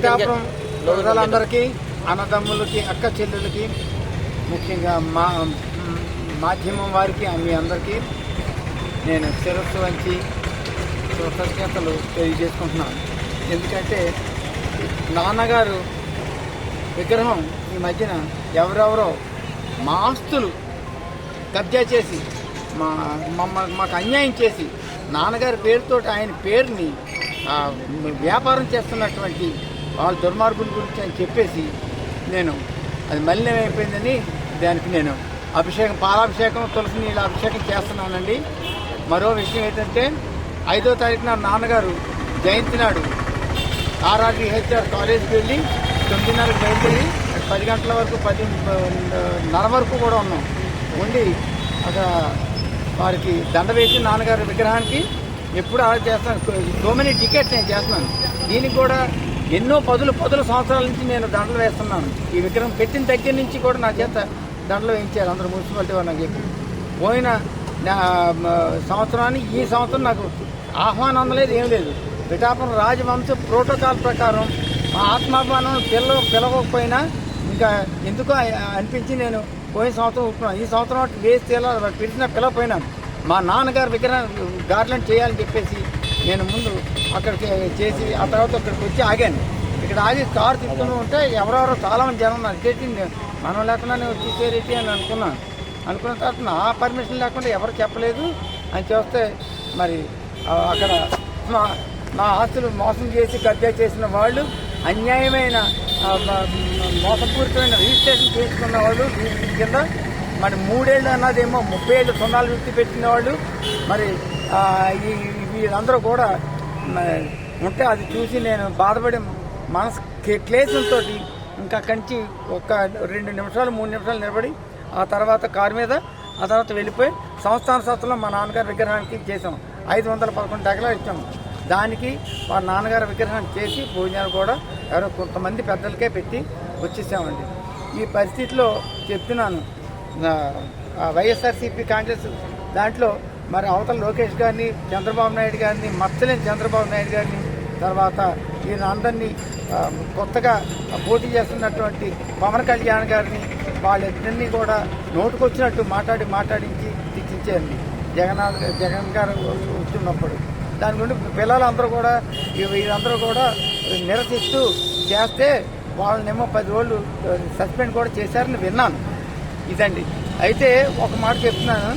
పిఠాపురం ప్రజలందరికీ అన్నదమ్ములకి అక్క చెల్లెలకి ముఖ్యంగా మా మాధ్యమం వారికి మీ అందరికీ నేను శిరస్సు వంచి కృతజ్ఞతలు తెలియజేసుకుంటున్నాను. ఎందుకంటే నాన్నగారు విగ్రహం ఈ మధ్యన ఎవరెవరో మా ఆస్తులు కబ్జా చేసి మా మమ్మ మాకు అన్యాయం చేసి నాన్నగారి పేరుతో ఆయన పేరుని వ్యాపారం చేస్తున్నటువంటి వాళ్ళ దుర్మార్గుల గురించి అని చెప్పేసి నేను అది మలినం అయిపోయిందని దానికి నేను అభిషేకం పాలాభిషేకం తులసి నీళ్ళ అభిషేకం చేస్తున్నానండి. మరో విషయం ఏంటంటే ఐదో తారీఖున నాన్నగారు జయంతి నాడు ఆర్ఆర్డిహెచ్ఆర్ కాలేజ్కి వెళ్ళి తొమ్మిదిన్నరకు బయలుదేరి పది గంటల వరకు పది నర వరకు కూడా ఉన్నాం. ఉండి అక్కడ వారికి దండ వేసి నాన్నగారి విగ్రహానికి ఎప్పుడు అలా చేస్తాను. సో మెనీ టికెట్స్ నేను చేస్తున్నాను. దీనికి కూడా ఎన్నో పదులు పదుల సంవత్సరాల నుంచి నేను దండలు వేస్తున్నాను. ఈ విగ్రహం పెట్టిన దగ్గర నుంచి కూడా నా చేత దండలు వేయించారు. అందరూ మున్సిపాలిటీ వాళ్ళు నాకు చెప్పి పోయిన సంవత్సరాన్ని ఈ సంవత్సరం నాకు ఆహ్వానం అందలేదు ఏం లేదు. పిఠాపురం రాజవంశ ప్రోటోకాల్ ప్రకారం మా ఆత్మాభిమానం పిల్ల పిలవకపోయినా ఇంకా ఎందుకో అనిపించి నేను పోయిన సంవత్సరం ఉంటున్నాను ఈ సంవత్సరం వేసి తీయాలి పిలిచిన పిలవపోయినా మా నాన్నగారు విగ్రహం గార్లెండ్ చేయాలని చెప్పేసి నేను ముందు అక్కడికి చేసి ఆ తర్వాత అక్కడికి వచ్చి ఆగాను. ఇక్కడ ఆగి కారు తీసుకుని ఉంటే ఎవరెవరో చాలా మంది జనం ఉన్నారు. నేను- మనం లేకుండానే వచ్చేసేరేటి అని అనుకున్నాను. అనుకున్న తర్వాత నా పర్మిషన్ లేకుండా ఎవరు చెప్పలేదు. అని చూస్తే మరి అక్కడ మా నా ఆస్తులు మోసం చేసి కబ్జా చేసిన వాళ్ళు అన్యాయమైన మోసపూరితమైన రిజిస్ట్రేషన్ చేసుకున్న వాళ్ళు కింద మరి మూడేళ్ళు అన్నదేమో ముప్పై ఏళ్ళు సున్నాలు వృత్తి పెట్టిన వాళ్ళు మరి ఈ వీళ్ళందరూ కూడా ఉంటే అది చూసి నేను బాధపడి మనసు క్లేశంతో ఇంకా కంచి ఒక రెండు నిమిషాలు మూడు నిమిషాలు నిలబడి ఆ తర్వాత కారు మీద ఆ తర్వాత వెళ్ళిపోయి సంస్థాన సత్తులో మా నాన్నగారి విగ్రహానికి చేసాం ఐదు వందల పదకొండు డగలా ఇచ్చాము దానికి మా నాన్నగారి విగ్రహాన్ని చేసి భోజనాలు కూడా ఎవరో కొంతమంది పెద్దలకే పెట్టి వచ్చేసామండి. ఈ పరిస్థితిలో చెప్తున్నాను. వైఎస్ఆర్సీపీ కాంగ్రెస్ దాంట్లో మరి అవతల లోకేష్ గారిని చంద్రబాబు నాయుడు గారిని మచ్చలేని చంద్రబాబు నాయుడు గారిని తర్వాత ఈయన అందరినీ కొత్తగా పోటీ చేస్తున్నటువంటి పవన్ కళ్యాణ్ గారిని వాళ్ళిద్దరినీ కూడా నోటుకొచ్చినట్టు మాట్లాడి మాట్లాడించి తెచ్చించారండి జగన్నాథ్ జగన్ గారు వచ్చినప్పుడు. దాని గురించి పిల్లలందరూ కూడా వీళ్ళందరూ కూడా నిరసిస్తూ చేస్తే వాళ్ళనేమో పది రోజులు సస్పెండ్ కూడా చేశారని విన్నాను. ఇదండి. అయితే ఒక మాట చెప్తున్నాను.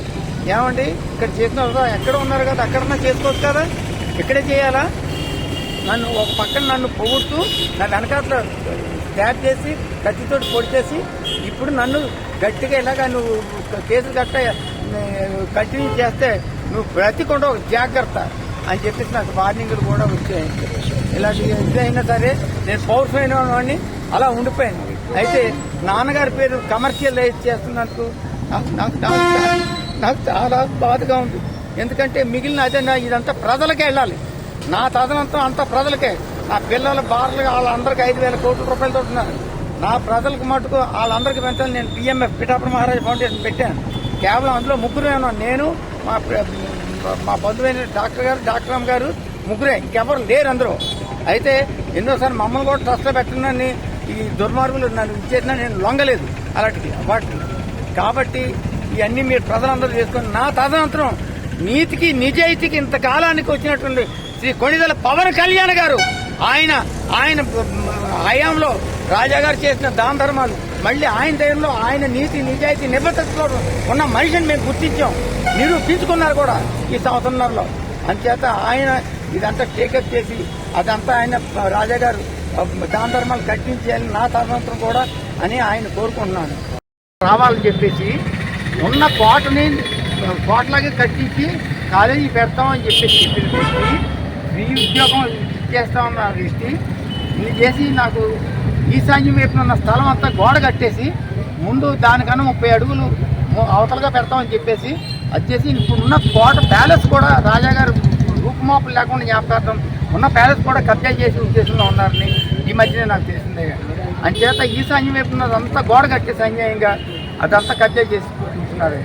ఏమండి? ఇక్కడ చేసిన వాళ్ళు ఎక్కడ ఉన్నారు కదా అక్కడన్నా చేసుకోవచ్చు కదా? ఇక్కడే చేయాలా? నన్ను ఒక పక్కన నన్ను పొగుడుతూ నా వెనకాతలో ట్యాప్ చేసి కత్తితో పొడిచేసి ఇప్పుడు నన్ను గట్టిగా ఇలాగా నువ్వు కేసులు గట్ట కంటిన్యూ చేస్తే నువ్వు బ్రతికుండా ఒక జాగ్రత్త అని చెప్పేసి నాకు వార్నింగ్లు కూడా వచ్చాయి. ఇలాంటి ఇదైనా సరే నేను పౌరుషమైన వాడిని అలా ఉండిపోయాను. అయితే నాన్నగారి పేరు కమర్షియలైజ్ చేస్తున్నందుకు నాకు చాలా బాధగా ఉంది. ఎందుకంటే మిగిలిన అదే నా ఇదంతా ప్రజలకే వెళ్ళాలి. నా తదనంతం అంతా ప్రజలకే. నా పిల్లల బార్లు వాళ్ళందరికీ ఐదు వేల కోట్ల రూపాయలతో ఉన్నారు. నా ప్రజలకు మటుకు వాళ్ళందరికీ పెంచాలి నేను పిఎంఎఫ్ పిఠాపురం మహారాజ్ ఫౌండేషన్ పెట్టాను. కేవలం అందులో ముగ్గురే ఉన్నాను నేను మా మా బంధువైన డాక్టర్ గారు డాక్టర్ అమ్మ గారు ముగ్గురే. ఇంకెవరు లేరు అందరూ అయితే ఎన్నోసార్లు మమ్మల్ని కూడా ట్రస్ట్లో పెట్టనని ఈ దుర్మార్గులు నన్ను ఇచ్చేసినా నేను లొంగలేదు అలాంటిది. వాటికి కాబట్టి ఇవన్నీ మీరు ప్రజలందరూ చేసుకొని నా తదనంతరం నీతికి నిజాయితీకి ఇంత కాలానికి వచ్చినటువంటి శ్రీ కొణిదల పవన్ కళ్యాణ్ గారు ఆయన ఆయన హయాంలో రాజా గారు చేసిన దాన ధర్మాలు మళ్ళీ ఆయన టైంలో ఆయన నీతి నిజాయితీ నిబద్ధతలో ఉన్న మనిషిని మేము గుర్తించాం. నిరూపించుకున్నారు కూడా ఈ సంవత్సరంలో. అంచేత ఆయన ఇదంతా టేకప్ చేసి అదంతా ఆయన రాజా గారు దాన ధర్మాలు కట్టించేయాలని నా తదనంతరం కూడా అని ఆయన కోరుకుంటున్నాను. రావాలని చెప్పేసి ఉన్న కోటని కోటలాగే కట్టించి కాలేజీ పెడతామని చెప్పేసి చెప్పేసి మీ ఉద్యోగం ఇచ్చేస్తామన్నారు దృష్టి ఇది చేసి నాకు ఈశాన్యం వైపున ఉన్న స్థలం అంతా గోడ కట్టేసి ముందు దానికన్నా ముప్పై అడుగులు అవతలగా పెడతామని చెప్పేసి అది చేసి ఇప్పుడు ఉన్న కోట ప్యాలెస్ కూడా రాజాగారు రూపుమాపులు లేకుండా జ్ఞాపకార్థం ఉన్న ప్యాలెస్ కూడా కబ్జా చేసి ఉద్దేశంలో ఉన్నారని ఈ మధ్యనే నాకు తెలిసిందే. అంచేత ఈశాన్యం వైపున ఉన్నదంతా గోడ కట్టేసి సంజయంగా అదంతా కబ్జా చేసి చేస్తున్నారు.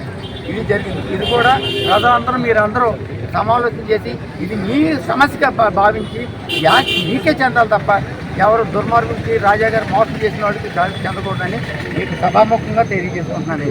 ఇది జరిగింది. ఇది కూడా ప్రజలందరూ మీరందరూ సమాలోచన చేసి ఇది మీ సమస్యగా భావించి యా మీకే చెందాలి తప్ప ఎవరు దుర్మార్గుడికి రాజా గారు మోసం చేసిన వాడికి దాడి చెందకూడదని మీకు సభాముఖంగా తెలియజేసుకుంటున్నాను.